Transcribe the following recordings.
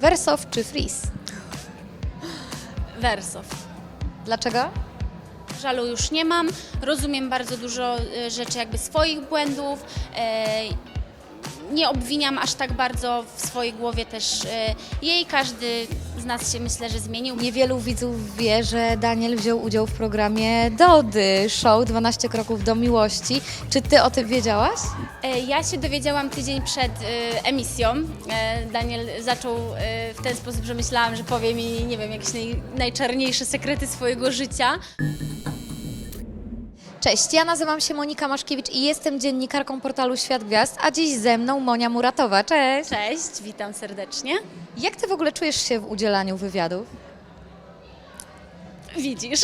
Wersow czy Freeze? Wersow. Dlaczego? Żalu już nie mam. Rozumiem bardzo dużo e, rzeczy, jakby swoich błędów. E, nie obwiniam aż tak bardzo w swojej głowie też e, jej. Każdy z nas się myślę, że zmienił. Niewielu widzów wie, że Daniel wziął udział w programie Dody, show 12 kroków do miłości. Czy ty o tym wiedziałaś? E, Ja się dowiedziałam tydzień przed e, emisją. E, Daniel zaczął e, w ten sposób, że myślałam, że powie mi, nie wiem, jakieś naj, najczarniejsze sekrety swojego życia. Cześć, ja nazywam się Monika Maszkiewicz i jestem dziennikarką portalu Świat Gwiazd, a dziś ze mną Monia Muratowa. Cześć! Cześć, witam serdecznie. Jak ty w ogóle czujesz się w udzielaniu wywiadów? Widzisz.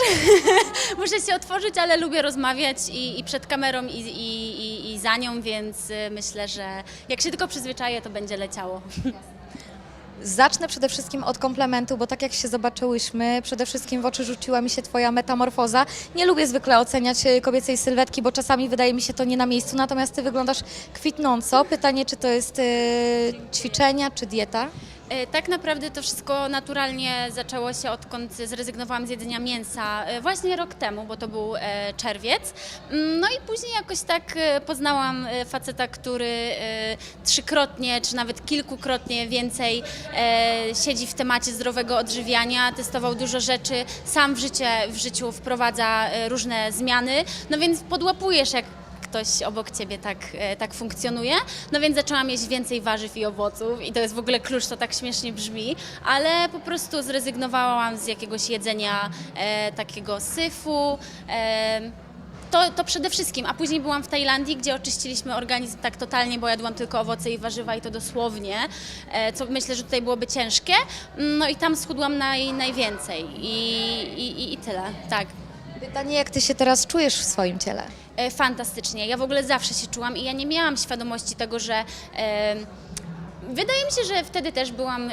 Muszę się otworzyć, ale lubię rozmawiać i, i przed kamerą, i, i, i, i za nią, więc y, myślę, że jak się tylko przyzwyczaję, to będzie leciało. Zacznę przede wszystkim od komplementu, bo tak jak się zobaczyłyśmy, przede wszystkim w oczy rzuciła mi się Twoja metamorfoza. Nie lubię zwykle oceniać e, kobiecej sylwetki, bo czasami wydaje mi się to nie na miejscu, natomiast Ty wyglądasz kwitnąco. Pytanie, czy to jest e, ćwiczenia, czy dieta? E, Tak naprawdę to wszystko naturalnie zaczęło się odkąd zrezygnowałam z jedzenia mięsa e, właśnie rok temu, bo to był e, czerwiec. Mm, No i później jakoś tak poznałam faceta, który trzykrotnie czy nawet kilkukrotnie więcej siedzi w temacie zdrowego odżywiania, testował dużo rzeczy, sam w, życie, w życiu wprowadza różne zmiany, no więc podłapujesz jak ktoś obok ciebie tak, e, tak funkcjonuje. No więc zaczęłam jeść więcej warzyw i owoców i to jest w ogóle klucz, to tak śmiesznie brzmi, ale po prostu zrezygnowałam z jakiegoś jedzenia e, takiego syfu. E, to, to przede wszystkim, a później byłam w Tajlandii, gdzie oczyściliśmy organizm tak totalnie, bo jadłam tylko owoce i warzywa i to dosłownie, e, co myślę, że tutaj byłoby ciężkie. No i tam schudłam naj, najwięcej i, i, i, i tyle, tak. Pytanie, jak Ty się teraz czujesz w swoim ciele? E, fantastycznie. Ja w ogóle zawsze się czułam i ja nie miałam świadomości tego, że. E, Wydaje mi się, że wtedy też byłam e,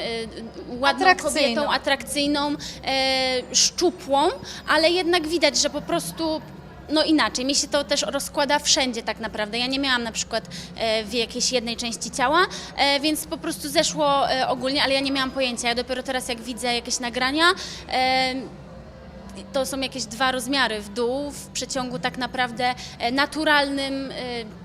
ładną Atrakcyjną. kobietą, atrakcyjną, e, szczupłą, ale jednak widać, że po prostu no inaczej. Mi się to też rozkłada wszędzie tak naprawdę. Ja nie miałam na przykład e, w jakiejś jednej części ciała, e, więc po prostu zeszło e, ogólnie, ale ja nie miałam pojęcia. Ja dopiero teraz jak widzę jakieś nagrania, e, to są jakieś dwa rozmiary w dół w przeciągu tak naprawdę e, naturalnym e,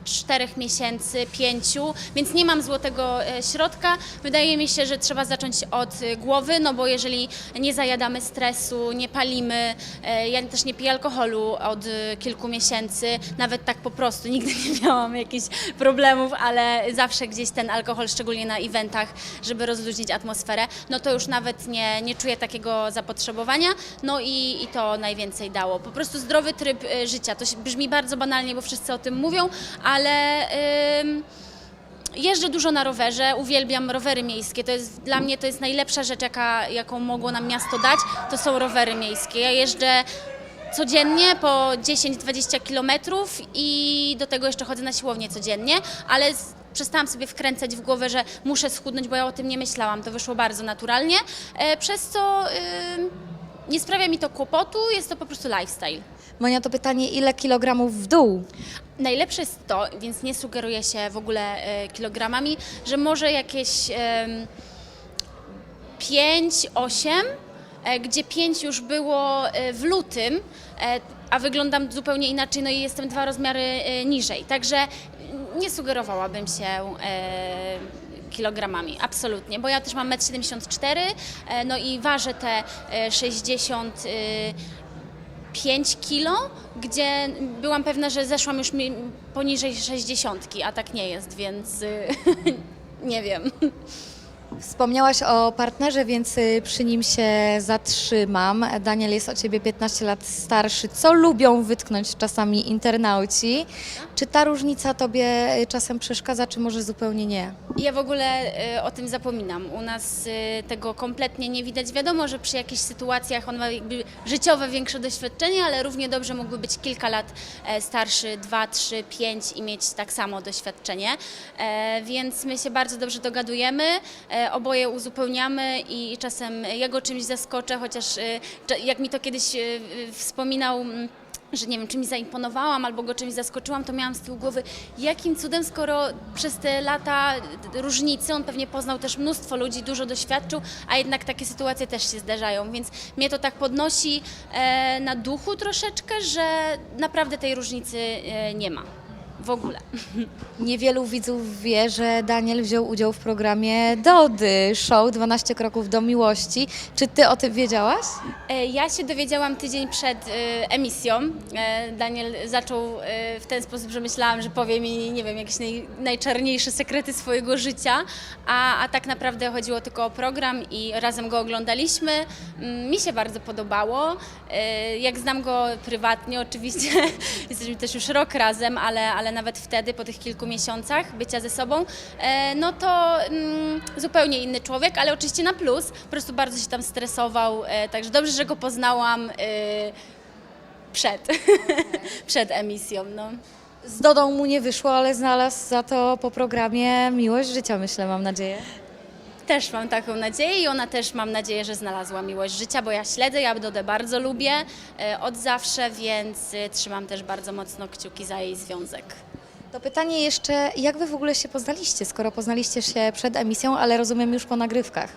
czterech miesięcy, pięciu, więc nie mam złotego e, środka. Wydaje mi się, że trzeba zacząć od głowy, no bo jeżeli nie zajadamy stresu, nie palimy, ja też nie piję alkoholu od kilku miesięcy, nawet tak po prostu, nigdy nie miałam jakichś problemów, ale zawsze gdzieś ten alkohol, szczególnie na eventach, żeby rozluźnić atmosferę, no to już nawet nie, nie czuję takiego zapotrzebowania, no i, i to najwięcej dało. Po prostu zdrowy tryb y, życia. To brzmi bardzo banalnie, bo wszyscy o tym mówią, ale... Jeżdżę dużo na rowerze, uwielbiam rowery miejskie. To jest, dla mnie to jest najlepsza rzecz, jaka, jaką mogło nam miasto dać, to są rowery miejskie. Ja jeżdżę codziennie po 10-20 kilometrów i do tego jeszcze chodzę na siłownię codziennie, ale przestałam sobie wkręcać w głowę, że muszę schudnąć, bo ja o tym nie myślałam. To wyszło bardzo naturalnie, e, przez co ym, nie sprawia mi to kłopotu, jest to po prostu lifestyle. Monia, to pytanie, ile kilogramów w dół? Najlepsze jest to, więc nie sugeruję się w ogóle e, kilogramami, że może jakieś em, 5, 8, e, gdzie 5 już było e, w lutym, e, a wyglądam zupełnie inaczej, no i jestem dwa rozmiary e, niżej. Także nie sugerowałabym się e, kilogramami, absolutnie, bo ja też mam 1,74 m, e, no i ważę te e, 60 e, 5 kilo, gdzie byłam pewna, że zeszłam już poniżej 60, a tak nie jest, więc nie wiem. Wspomniałaś o partnerze, więc y, przy nim się zatrzymam. Daniel jest o ciebie 15 lat starszy, co lubią wytknąć czasami internauci. Czy ta różnica tobie y, czasem przeszkadza, czy może zupełnie nie? Ja w ogóle y, o tym zapominam. U nas tego kompletnie nie widać. Wiadomo, że przy jakichś sytuacjach on ma jakby życiowe większe doświadczenie, ale równie dobrze mógłby być kilka lat e, starszy, 2, 3, 5 i mieć tak samo doświadczenie. E, Więc my się bardzo dobrze dogadujemy, e, oboje uzupełniamy i czasem jego czymś zaskoczę, chociaż y, jak mi to kiedyś y, wspominał mm, że nie wiem, czy mi zaimponowałam albo go czymś zaskoczyłam, to miałam z tyłu głowy, jakim cudem, skoro przez te lata różnicy on pewnie poznał też mnóstwo ludzi, dużo doświadczył, a jednak takie sytuacje też się zdarzają, więc mnie to tak podnosi e, na duchu troszeczkę, że naprawdę tej różnicy e, nie ma w ogóle. Niewielu widzów wie, że Daniel wziął udział w programie Dody, show 12 kroków do miłości. Czy ty o tym wiedziałaś? E, Ja się dowiedziałam tydzień przed e, emisją. E, Daniel zaczął w ten sposób, że myślałam, że powie mi, nie wiem, jakieś naj, najczarniejsze sekrety swojego życia, a, a tak naprawdę chodziło tylko o program i razem go oglądaliśmy. Mm, Mi się bardzo podobało. Jak znam go prywatnie, oczywiście jesteśmy też już rok razem, ale, ale nawet wtedy, po tych kilku miesiącach bycia ze sobą, e, no to mm, zupełnie inny człowiek, ale oczywiście na plus. Po prostu bardzo się tam stresował, e, także dobrze, że go poznałam e, przed, przed emisją. No. Z Dodą mu nie wyszło, ale znalazł za to po programie miłość życia, myślę, mam nadzieję. Też mam taką nadzieję i ona też mam nadzieję, że znalazła miłość życia, bo ja śledzę, ja Dodę bardzo lubię e, od zawsze, więc e, trzymam też bardzo mocno kciuki za jej związek. To pytanie jeszcze, jak wy w ogóle się poznaliście, skoro poznaliście się przed emisją, ale rozumiem już po nagrywkach?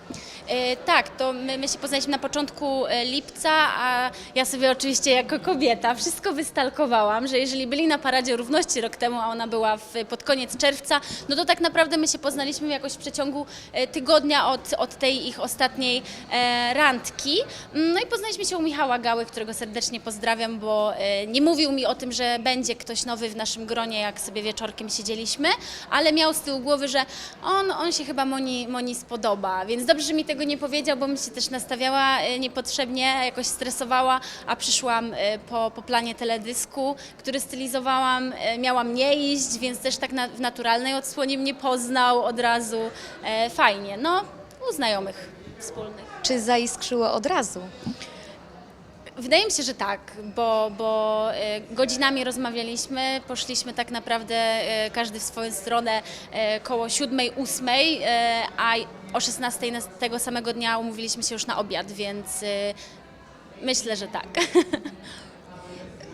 E, tak, to my, my się poznaliśmy na początku e, lipca, a ja sobie oczywiście jako kobieta wszystko wystalkowałam, że jeżeli byli na Paradzie Równości rok temu, a ona była w, pod koniec czerwca, no to tak naprawdę my się poznaliśmy jakoś w przeciągu e, tygodnia od, od tej ich ostatniej e, randki. Mm, No i poznaliśmy się u Michała Gały, którego serdecznie pozdrawiam, bo e, nie mówił mi o tym, że będzie ktoś nowy w naszym gronie, jak sobie wieczorkiem siedzieliśmy, ale miał z tyłu głowy, że on, on się chyba Moni, Moni spodoba, więc dobrze, że mi tego nie powiedział, bo mi się też nastawiała e, niepotrzebnie, jakoś stresowała, a przyszłam e, po, po planie teledysku, który stylizowałam, e, miałam nie iść, więc też tak na, w naturalnej odsłonie mnie poznał od razu. Fajnie, no, u znajomych wspólnych. Czy zaiskrzyło od razu? Wydaje mi się, że tak, bo, bo e, godzinami rozmawialiśmy, poszliśmy tak naprawdę e, każdy w swoją stronę e, koło siódmej, ósmej, a o 16 nas- tego samego dnia umówiliśmy się już na obiad, więc myślę, że tak.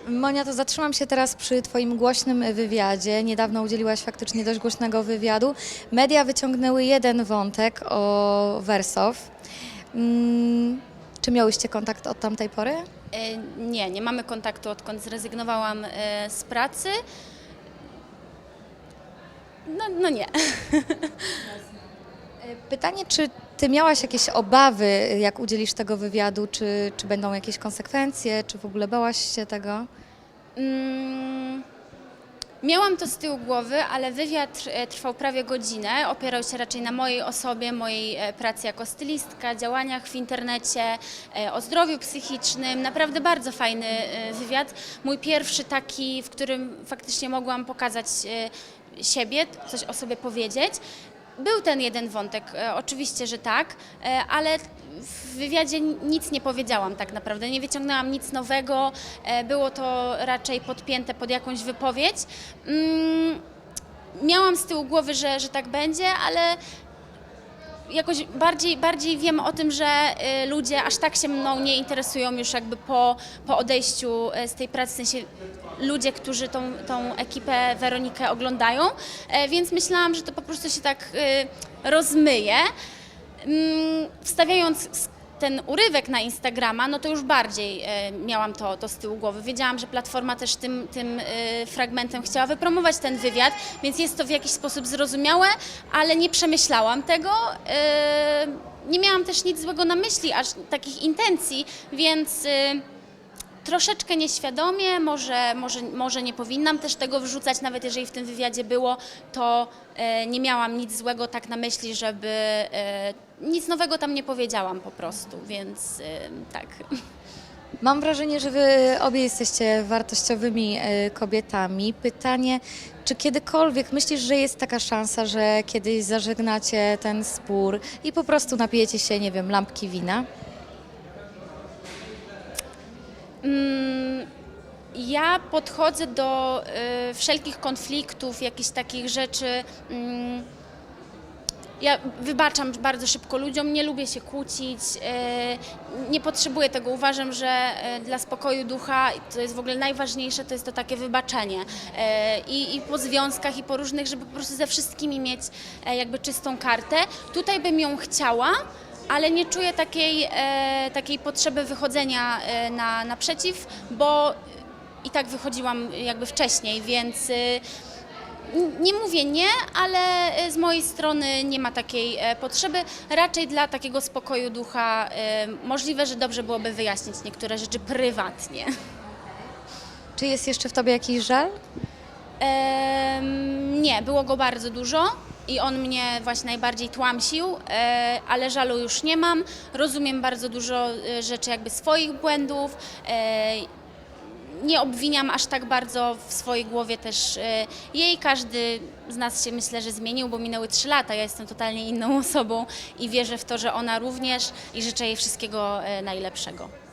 Monia, to zatrzymam się teraz przy Twoim głośnym wywiadzie. Niedawno udzieliłaś faktycznie dość głośnego wywiadu. Media wyciągnęły jeden wątek o Wersow. Mm, czy miałyście kontakt od tamtej pory? E, Nie, nie mamy kontaktu, odkąd zrezygnowałam e, z pracy. No, no nie. Pytanie, czy Ty miałaś jakieś obawy, jak udzielisz tego wywiadu? Czy, czy będą jakieś konsekwencje? Czy w ogóle bałaś się tego? Mm, Miałam to z tyłu głowy, ale wywiad e, trwał prawie godzinę. Opierał się raczej na mojej osobie, mojej e, pracy jako stylistka, działaniach w internecie, e, o zdrowiu psychicznym. Naprawdę bardzo fajny wywiad. Mój pierwszy taki, w którym faktycznie mogłam pokazać siebie, coś o sobie powiedzieć. Był ten jeden wątek, e, oczywiście, że tak, e, ale w wywiadzie nic nie powiedziałam tak naprawdę, nie wyciągnęłam nic nowego, e, było to raczej podpięte pod jakąś wypowiedź. Mm, Miałam z tyłu głowy, że, że tak będzie, ale jakoś bardziej, bardziej wiem o tym, że y, ludzie aż tak się mną nie interesują już jakby po, po odejściu y, z tej pracy, w sensie ludzie, którzy tą, tą ekipę Weronikę oglądają, e, więc myślałam, że to po prostu się tak y, rozmyje. Mm, Wstawiając ten urywek na Instagrama, no to już bardziej e, miałam to, to z tyłu głowy. Wiedziałam, że platforma też tym, tym e, fragmentem chciała wypromować ten wywiad, więc jest to w jakiś sposób zrozumiałe, ale nie przemyślałam tego. E, nie miałam też nic złego na myśli, aż takich intencji, więc. E, troszeczkę nieświadomie, może, może, może nie powinnam też tego wrzucać, nawet jeżeli w tym wywiadzie było, to e, nie miałam nic złego tak na myśli, żeby e, nic nowego tam nie powiedziałam po prostu, więc tak. Mam wrażenie, że Wy obie jesteście wartościowymi e, kobietami. Pytanie, czy kiedykolwiek myślisz, że jest taka szansa, że kiedyś zażegnacie ten spór i po prostu napijecie się, nie wiem, lampki wina? Mm, Ja podchodzę do y, wszelkich konfliktów, jakichś takich rzeczy. mm, ja wybaczam bardzo szybko ludziom, nie lubię się kłócić, e, nie potrzebuję tego. Uważam, że e, dla spokoju ducha to jest w ogóle najważniejsze, to jest to takie wybaczenie. E, I, I po związkach, i po różnych, żeby po prostu ze wszystkimi mieć e, jakby czystą kartę. Tutaj bym ją chciała, ale nie czuję takiej, e, takiej potrzeby wychodzenia e, na, naprzeciw, bo i tak wychodziłam jakby wcześniej, więc n- nie mówię nie, ale y, z mojej strony nie ma takiej e, potrzeby. Raczej dla takiego spokoju ducha y, możliwe, że dobrze byłoby wyjaśnić niektóre rzeczy prywatnie. Czy jest jeszcze w tobie jakiś żal? Em, nie, było go bardzo dużo i on mnie właśnie najbardziej tłamsił, e, ale żalu już nie mam. Rozumiem bardzo dużo e, rzeczy, jakby swoich błędów. Nie obwiniam aż tak bardzo w swojej głowie też e, jej. Każdy z nas się myślę, że zmienił, bo minęły trzy lata. Ja jestem totalnie inną osobą i wierzę w to, że ona również i życzę jej wszystkiego e, najlepszego.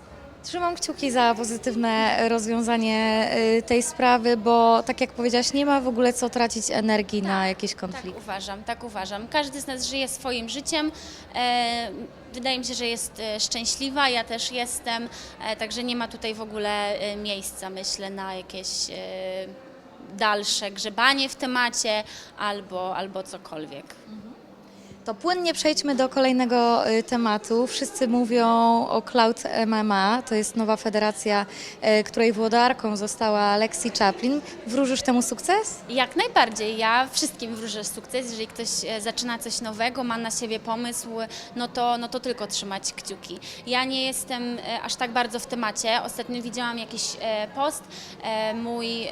Trzymam kciuki za pozytywne rozwiązanie y, tej sprawy, bo tak jak powiedziałaś, nie ma w ogóle co tracić energii na jakieś Tak konflikty. uważam, tak uważam. Każdy z nas żyje swoim życiem. E, wydaje mi się, że jest e, szczęśliwa, ja też jestem, e, także nie ma tutaj w ogóle miejsca, myślę, na jakieś dalsze grzebanie w temacie albo, albo cokolwiek. To płynnie przejdźmy do kolejnego y, tematu. Wszyscy mówią o Cloud MMA. To jest nowa federacja, y, której włodarką została Lexi Chaplin. Wróżysz temu sukces? Jak najbardziej. Ja wszystkim wróżę sukces. Jeżeli ktoś e, zaczyna coś nowego, ma na siebie pomysł, no to, no to tylko trzymać kciuki. Ja nie jestem e, aż tak bardzo w temacie. Ostatnio widziałam jakiś e, post. Mój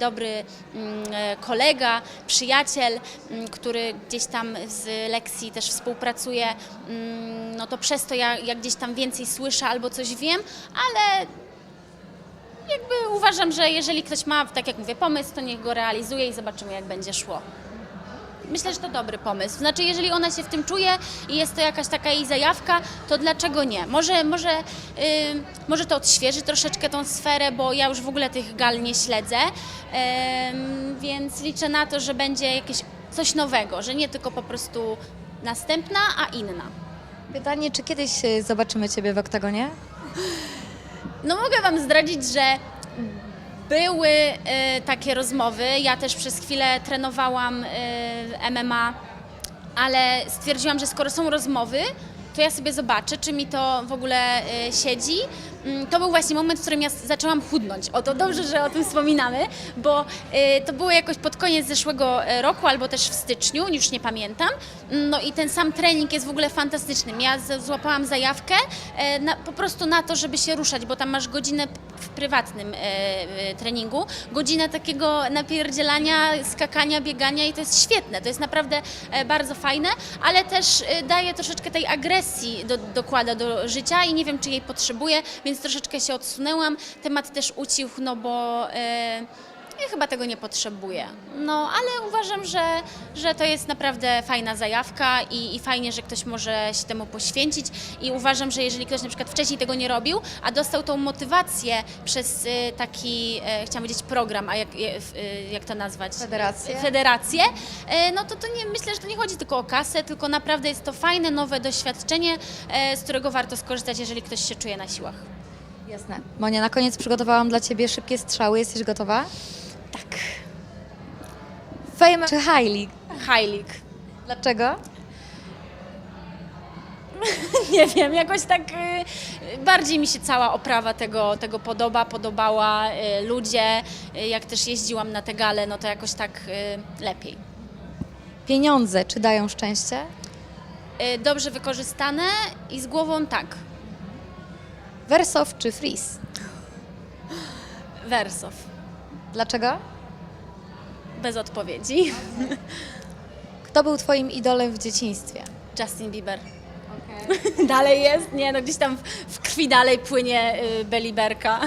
dobry mm, kolega, przyjaciel, mm, który gdzieś tam z Lexi też współpracuje, mm, no to przez to ja, ja gdzieś tam więcej słyszę albo coś wiem, ale jakby uważam, że jeżeli ktoś ma, tak jak mówię, pomysł, to niech go realizuje i zobaczymy, jak będzie szło. Myślę, że to dobry pomysł. Znaczy, jeżeli ona się w tym czuje i jest to jakaś taka jej zajawka, to dlaczego nie? Może, może, yy, może to odświeży troszeczkę tą sferę, bo ja już w ogóle tych gal nie śledzę, Ym, więc liczę na to, że będzie jakieś coś nowego, że nie tylko po prostu następna, a inna. Pytanie, czy kiedyś y, zobaczymy Ciebie w oktagonie? No mogę Wam zdradzić, że były e, takie rozmowy. Ja też przez chwilę trenowałam e, MMA, ale stwierdziłam, że skoro są rozmowy, to ja sobie zobaczę, czy mi to w ogóle e, siedzi. Mm, To był właśnie moment, w którym ja zaczęłam chudnąć. O to dobrze, że o tym wspominamy, bo e, to było jakoś pod koniec zeszłego e, roku albo też w styczniu, już nie pamiętam. Mm, No i ten sam trening jest w ogóle fantastyczny. Ja złapałam zajawkę e, na, po prostu na to, żeby się ruszać, bo tam masz godzinę w prywatnym e, treningu, godzinę takiego napierdzielania, skakania, biegania i to jest świetne, to jest naprawdę bardzo fajne, ale też daje troszeczkę tej agresji, do, dokłada do życia i nie wiem, czy jej potrzebuję, więc troszeczkę się odsunęłam. Temat też ucichł, no bo e, ja chyba tego nie potrzebuję. No, ale uważam, że, że to jest naprawdę fajna zajawka i, i fajnie, że ktoś może się temu poświęcić. I uważam, że jeżeli ktoś na przykład wcześniej tego nie robił, a dostał tą motywację przez y, taki, e, chciałam powiedzieć program, a jak, y, jak to nazwać? Federację. Federację, e, no to, to nie, myślę, że to nie chodzi tylko o kasę, tylko naprawdę jest to fajne, nowe doświadczenie, e, z którego warto skorzystać, jeżeli ktoś się czuje na siłach. Jasne. Monia, na koniec przygotowałam dla Ciebie szybkie strzały. Jesteś gotowa? Tak. Fame czy High League? High League. Dlaczego? nie wiem, jakoś tak y, bardziej mi się cała oprawa tego, tego podoba, podobała y, ludzie, y, jak też jeździłam na te gale, no to jakoś tak y, lepiej. Pieniądze czy dają szczęście? Y, dobrze wykorzystane i z głową tak, Wersow czy Freeze? wersow, Dlaczego? bez odpowiedzi. Kto był Twoim idolem w dzieciństwie? Justin Bieber. dalej jest, nie no gdzieś tam w, w krwi dalej płynie y, Beliberka.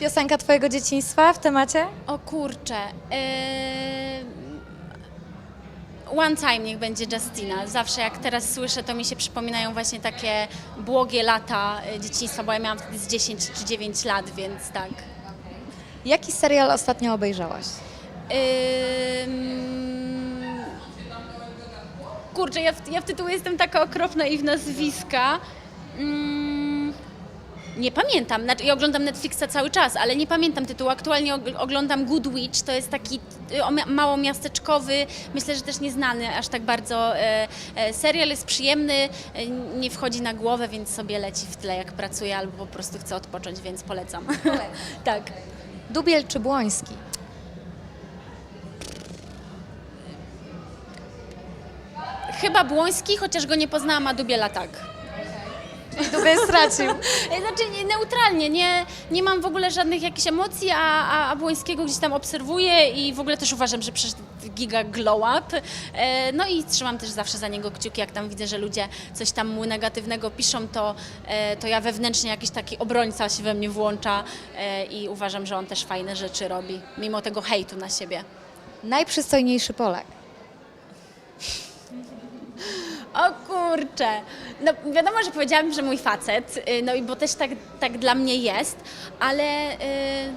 Piosenka Twojego dzieciństwa w temacie? O kurczę. Yy... One Time niech będzie Justina. Zawsze jak teraz słyszę, to mi się przypominają właśnie takie błogie lata y, dzieciństwa, bo ja miałam wtedy z 10 czy 9 lat, więc tak. Jaki serial ostatnio obejrzałaś? Ym... kurczę, ja w, ja w tytule jestem taka okropna i w nazwiska. Mm, nie pamiętam. Znaczy, ja oglądam Netflixa cały czas, ale nie pamiętam tytułu. Aktualnie og- oglądam Good Witch. To jest taki y, mało miasteczkowy, myślę, że też nieznany aż tak bardzo e, e, serial. Jest przyjemny, e, nie wchodzi na głowę, więc sobie leci w tle, jak pracuję, albo po prostu chcę odpocząć, więc polecam. tak. Dubiel czy Błoński? Chyba Błoński, chociaż go nie poznałam, a Dubiela tak. Dubiel stracił. E, Znaczy nie, neutralnie, nie, nie mam w ogóle żadnych jakichś emocji, a, a, a Błońskiego gdzieś tam obserwuję i w ogóle też uważam, że przecież giga glow up. E, no i trzymam też zawsze za niego kciuki, jak tam widzę, że ludzie coś tam mu negatywnego piszą, to, e, to ja wewnętrznie jakiś taki obrońca się we mnie włącza e, i uważam, że on też fajne rzeczy robi, mimo tego hejtu na siebie. Najprzystojniejszy Polak. Kurczę. No wiadomo, że powiedziałam, że mój facet, y, no i bo też tak, tak dla mnie jest, ale y,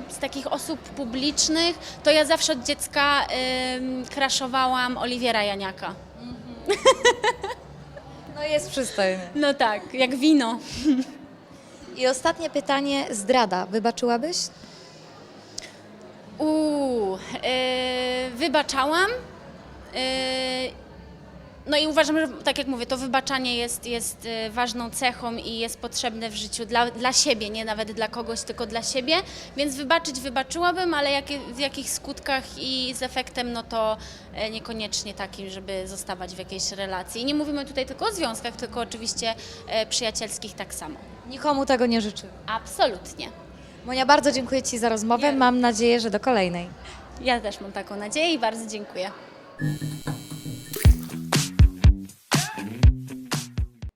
z takich osób publicznych to ja zawsze od dziecka y, kraszowałam Oliwiera Janiaka. No jest przystojny. No tak, jak wino. I ostatnie pytanie, zdrada. Wybaczyłabyś? Uuu, y, wybaczałam. y, no i uważam, że tak jak mówię, to wybaczanie jest, jest y, ważną cechą i jest potrzebne w życiu dla, dla siebie, nie nawet dla kogoś, tylko dla siebie. Więc wybaczyć wybaczyłabym, ale jakie, w jakich skutkach i z efektem, no to e, niekoniecznie takim, żeby zostawać w jakiejś relacji. I nie mówimy tutaj tylko o związkach, tylko oczywiście e, przyjacielskich tak samo. Nikomu tego nie życzę. Absolutnie. Monia, bardzo dziękuję Ci za rozmowę. Mam nadzieję, że do kolejnej. Ja też mam taką nadzieję i bardzo dziękuję.